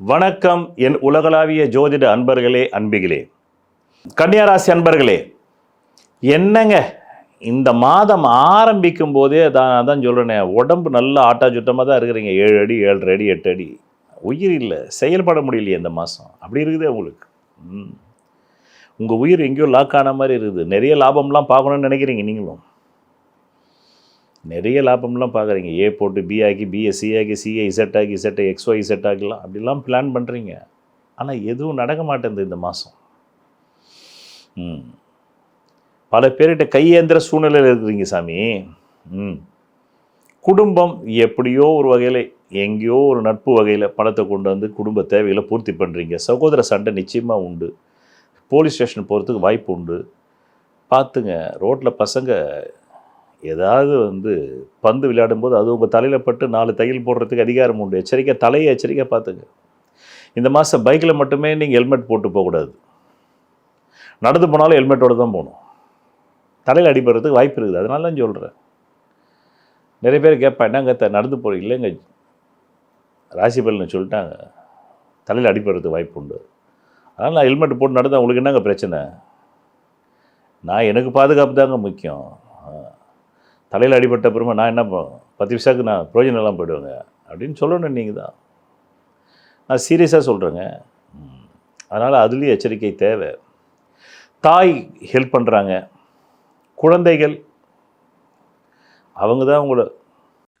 வணக்கம் என் உலகளாவிய ஜோதிட அன்பர்களே அன்பிகளே. கன்னியாராசி அன்பர்களே என்னங்க இந்த மாதம் ஆரம்பிக்கும் போதே தான் அதான் சொல்கிறேனே உடம்பு நல்லா ஆட்டா சுட்டமாக தான் இருக்கிறீங்க. ஏழு அடி ஏழரை அடி எட்டு அடி. உயிர் இல்லை செயல்பட முடியலையே இந்த மாதம். அப்படி இருக்குது உங்களுக்கு. ம். உங்கள் உயிர் எங்கேயோ லாக் ஆன மாதிரி இருக்குது. நிறைய லாபம்லாம் பார்க்கணும்னு நினைக்கிறீங்க நீங்களும். நிறைய லாபம்லாம் பார்க்குறீங்க. ஏ போட்டு பி ஆக்கி பிஏ சி சிஏ இசட் ஆக்கி இசட்டை எக்ஸ்ஒய் இசட் ஆகலாம் அப்படிலாம் பிளான் பண்ணுறீங்க ஆனால் எதுவும் நடக்க மாட்டேங்குது இந்த மாதம் ம். பல பேர்கிட்ட கையேந்திர சூழ்நிலையில் இருக்கிறீங்க சாமி. ம். குடும்பம் எப்படியோ ஒரு வகையில் எங்கேயோ ஒரு நட்பு வகையில் பணத்தை கொண்டு வந்து குடும்ப தேவைகளை பூர்த்தி பண்ணுறீங்க சகோதர சண்டை நிச்சயமாக உண்டு. போலீஸ் ஸ்டேஷன் போகிறதுக்கு வாய்ப்பு உண்டு. பார்த்துங்க ரோட்டில் பசங்க ஏதாவது வந்து பந்து விளையாடும்போது அது உங்கள் தலையில் பட்டு நாலு தையல் போடுறதுக்கு அதிகாரம் உண்டு. எச்சரிக்கை தலையை எச்சரிக்கை பார்த்துங்க. இந்த மாதம் பைக்கில் மட்டுமே நீங்கள் ஹெல்மெட் போட்டு போகக்கூடாது நடந்து போனாலும் ஹெல்மெட்டோடு தான் போகணும். தலையில் அடிபடுறதுக்கு வாய்ப்பு இருக்குது. அதனால தான் சொல்கிறேன் நிறைய பேர் கேட்பேன் என்னங்க த நடந்து போகிறீங்க இல்லைங்க. ராசி பலன் சொல்லிட்டாங்க தலையில் அடிபடுறதுக்கு வாய்ப்பு உண்டு. அதனால் நான் ஹெல்மெட் போட்டு நடந்தால் உங்களுக்கு என்னங்க பிரச்சனை? நான் எனக்கு பாதுகாப்பு தாங்க முக்கியம். தலையில் அடிபட்ட அப்புறமா நான் என்ன ப- பத்து விசாக்கு நான் பிரயோஜனம் போயிடுவேங்க. அப்படின்னு சொல்லணும் நீங்கள் தான். நான் சீரியஸாக சொல்கிறேங்க அதனால் அதுலேயும் எச்சரிக்கை தேவை. தாய் ஹெல்ப் பண்ணுறாங்க குழந்தைகள் அவங்க தான் உங்களை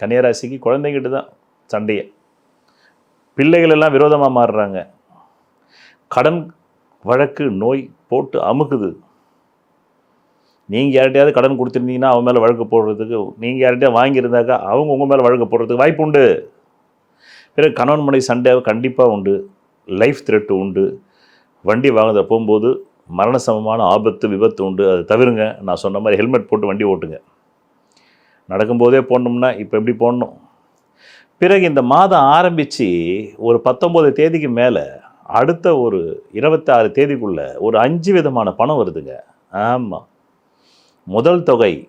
கன்னியராசிக்கு குழந்தைங்கிட்ட தான் சண்டையை. பிள்ளைகள் எல்லாம் விரோதமாக மாறுறாங்க. கடன் வழக்கு நோய் போட்டு அமுக்குது. நீங்கள் யார்கிட்டயாவது கடன் கொடுத்துருந்தீங்கன்னா அவன் மேலே வழக்கு போடுறதுக்கு நீங்கள் யார்கிட்டயா வாங்கியிருந்தாக்கா அவங்க உங்கள் மேலே வழக்கு போடுறதுக்கு வாய்ப்பு உண்டு. பிறகு கணவன் மனை சண்டை கண்டிப்பாக உண்டு. லைஃப் த்ரெட்டு உண்டு. வண்டி வாங்குறத போகும்போது மரண சமமான ஆபத்து விபத்து உண்டு. அது தவிருங்க. நான் சொன்ன மாதிரி ஹெல்மெட் போட்டு வண்டி ஓட்டுங்க. நடக்கும்போதே போடணும்னா இப்போ எப்படி போடணும்? பிறகு இந்த மாதம் ஆரம்பித்து ஒரு பத்தொம்போது தேதிக்கு மேலே அடுத்த ஒரு இருபத்தாறு தேதிக்குள்ளே ஒரு அஞ்சு விதமான பணம் வருதுங்க. ஆமாம் முதல் தொகை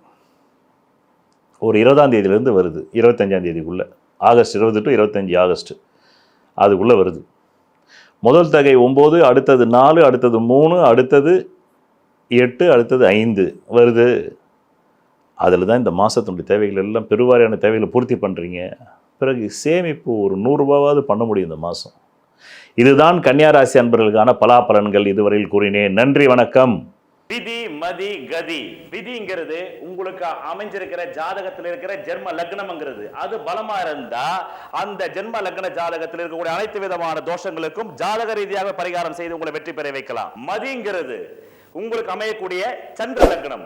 ஒரு இருபதாம் தேதியிலேருந்து வருது. இருபத்தஞ்சாம் தேதிக்குள்ளே. ஆகஸ்ட் இருபது டு இருபத்தஞ்சி ஆகஸ்ட் அதுக்குள்ளே வருது. முதல் தொகை ஒம்பது அடுத்தது நாலு அடுத்தது மூணு அடுத்தது எட்டு அடுத்தது ஐந்து வருது. அதில் தான் இந்த மாதத்துடைய தேவைகள் எல்லாம் பெருவாரியான தேவைகளை பூர்த்தி பண்ணுறீங்க பிறகு சேமிப்பு ஒரு நூறுரூபாவது பண்ண முடியும் இந்த மாதம் இதுதான் கன்னியாராசி அன்பர்களுக்கான பலாபலன்கள் இதுவரையில் கூறினேன். நன்றி வணக்கம். விதி மதி கதி. விதிங்கிறது உங்களுக்கு அமைஞ்சிருக்கிற ஜாதகத்தில் இருக்கிற ஜென்ம லக்னம்ங்கிறது. அது பலமா இருந்தா அந்த ஜென்ம லக்ன ஜாதகத்தில் இருக்கக்கூடிய அனைத்து விதமான தோஷங்களுக்கும் ஜாதக ரீதியாக பரிகாரம் செய்து உங்களை வெற்றி பெற வைக்கலாம். மதிங்கிறது உங்களுக்கு அமையக்கூடிய சந்திர லக்னம்.